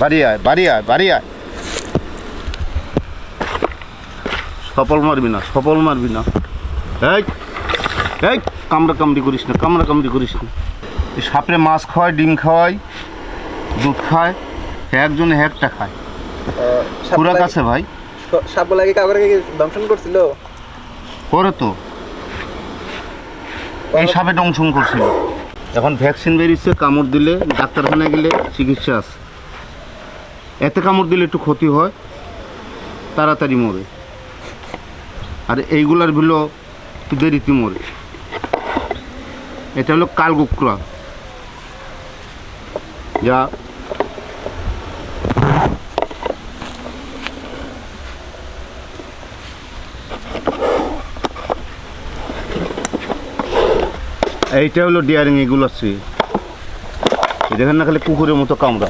বাড়ি আয় বাড়ি আয় বাড়ি আয় সফল মারবি না সফল মারবি না। এই এই কামড়া কামড়ি করিস না কামড়া কামড়ি করিস না। সাপড়ে মাছ খাওয়ায় ডিম খাওয়ায় দুধ খায় একজনে একটা খায়। পুরা কাছে ভাই। সাপ লাগে কাউকে দংশন করছিল? করে তো। এই সাপে দংশন করছিল। এখন ভ্যাকসিন বেরিয়েছে কামড় দিলে ডাক্তারখানায় গেলে চিকিৎসা আছে। এতে কামড় দিলে একটু ক্ষতি হয়, তাড়াতাড়ি মরে। আর এইগুলার ভিলো একটু দেরিতে মরে। এটা হলো কালগুকরা। যা এইটা হলো ডিয়ারিং এগুলো আছে। দেখেন না খালি কুকুরের মতো কামড়া।